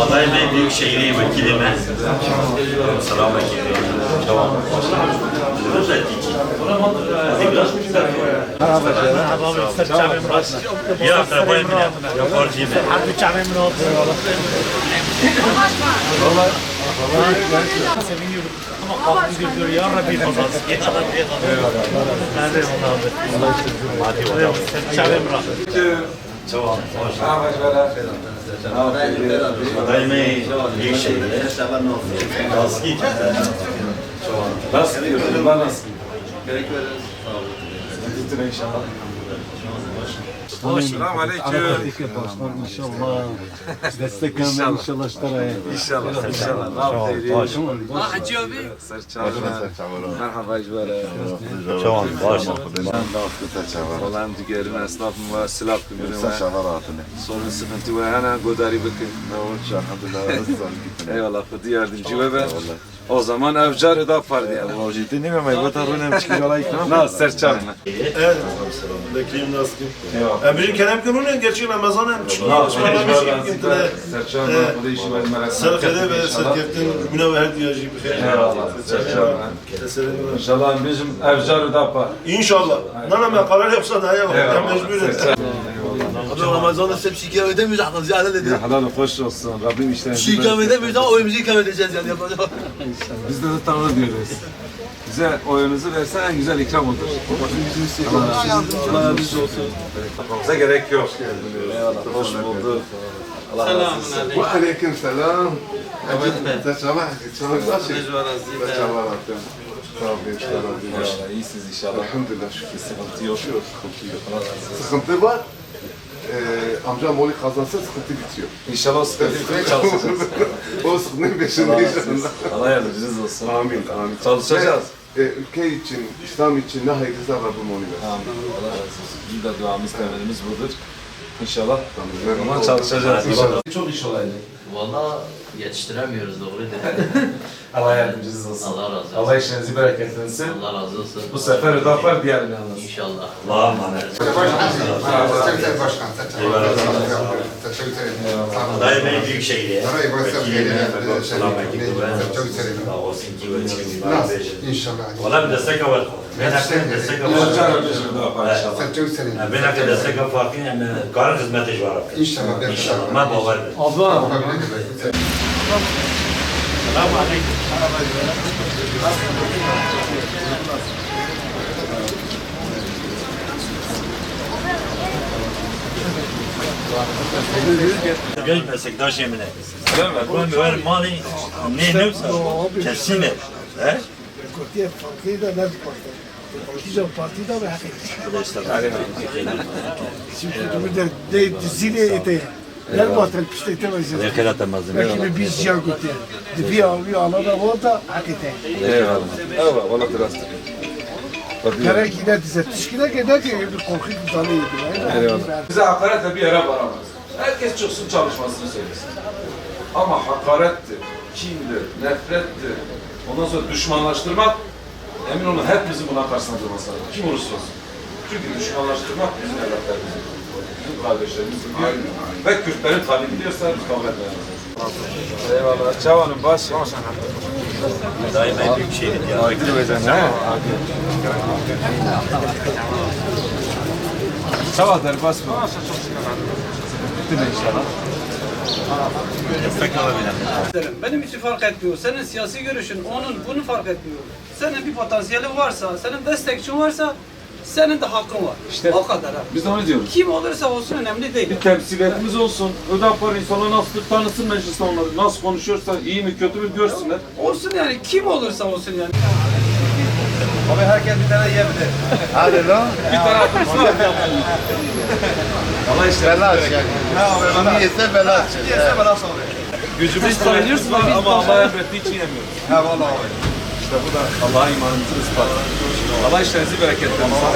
Aday Bey Büyükşehir Vekilime selam vekilim. Tamam. Ya akrabayım ya. Yaparcıyım ya. Seviniyorum. Ama kalkın güldür ya Rabbi kazansın. Ya Rabbi kazansın. Nerede onlar? Hadi bakalım. Sen çare bırak. Tamam. Aday Bey Büyükşehir. Kaski. Nasıl gidiyorsun? Ben nasıl? Gittin inşallah. Selamun aleyküm. İnşallah. Destek vermeyi inşallah ştaraya. İnşallah, inşallah. Ne yaptın? Hacı abi. Merhaba Ejbere. Tamam. Başla. Olan diğerin esnafım var, silah kümürüm var. Sorun sıkıntı var, hemen godari bakın. Eyvallah, Kıdı yardımcı ve ben. O zaman evcar da par diye. Nasıl serçam mı? Bekleyeyim nasıl ki? Emrin kenem kırmızı geçiyor Ramazan hem çıkıyor. Nasıl Sonra bir şey? Bu da işi benim merak Serkede ve serkeftin münevver diyeceği bir şey. Eyvallah. İnşallah bizim evcar da par. İnşallah. Nana ben karar yapsa daha yapalım. Ben mecburum. serçam. Abi Ramazan'da hep şikayet edemiyoruz akıl ziyade dedi. Helal hoş olsun. Rabbim işlerinizi Şikayet edemiyoruz ama oyumuzu ikram edeceğiz yani yapacak. Biz de Tanrı diyoruz. Bize oyunuzu versen en güzel ikram odur. Allah yardımcı olsun. Allah yardımcı olsun. Kapamıza gerek yok. Hoş bulduk. Allah razı olsun. Ve aleyküm selam. Evet ben. Teşekkürler. Teşekkürler. Teşekkürler. Eyvallah, iyisiniz inşallah. Elhamdülillah şükür. Sıkıntı yok. Sıkıntı yok. Sıkıntı var. Ee, amcam oğlu kazansa sıkıntı bitiyor. İnşallah sıkıntı bitmeye çalışacağız. o sıkıntının peşindeyiz. Allah yardımcınız olsun. Amin, amin. Çalışacağız. E, ülke için İslam için ne hayırlısı Rabbim onu versin Amin. Allah razı olsun. Bizim de duamız temennimiz budur. İnşallah. Memnun Ama çalışacağız. İnşallah. Çok iş olaydı. Valla yetiştiremiyoruz doğru dedi. Allah yardımcınız olsun. Allah razı olsun. Allah işinizi bereketlensin. Allah razı olsun. Bu sefer ödapar diğerini anlasın. İnşallah. Allah'a emanet. Aday Bey Büyükşehir'e. Vekilime selam vekilim. Sağ olsun ki vekilime. İnşallah. Valla bir destek var. Ben hakkında destek var. Ben hakkında destek var. Farkın yani karın hizmeti var. İnşallah. İnşallah. Ben bavarım. Selamun aleyküm. Göz meslektaş yemine. Ben böyle mali ne neyse kesine. He? Ne kadar temizim. Eyvallah. Eyvallah. Valla biraz. Bize hakaretle bir yere varamaz. Herkes çıksın çalışmasını söylesin. Ama hakarettir, kindir, nefrettir, ondan sonra düşmanlaştırmak, emin olun hepimizin buna karşısına durması lazım. Kim olursa olsun. Çünkü düşmanlaştırmak bizim evlatlarımızın, bizim kardeşlerimizin. Ve Kürtlerin tabi biliyorsa biz kavga etmeyeceğiz. Eyvallah. Çavanın baş. Aday Bey Büyükşehir'e. Ya. Aydın Bezen. der basma. Bitti mi inşallah? Destek alabilirim. Benim için fark etmiyor. Senin siyasi görüşün, onun bunu fark etmiyor. Senin bir potansiyelin varsa, senin destekçin varsa senin de hakkın var. İşte- o kadar ha. Biz de onu diyoruz. Kim olursa olsun önemli değil. Bir temsiliyetimiz olsun. Ödapar insanlar nasıl tanısın mecliste onları. Nasıl konuşuyorsa iyi mi kötü mü görsünler. Olsun yani kim olursa olsun yani. Bir tarafımız var. Allah işte. Gücümüz sayılıyorsun ama Allah emrettiği için yemiyoruz. Ha vallahi. İşte bu da Allah'a imanımızın ispatı. Allah işlerinizi bereketlendirsin.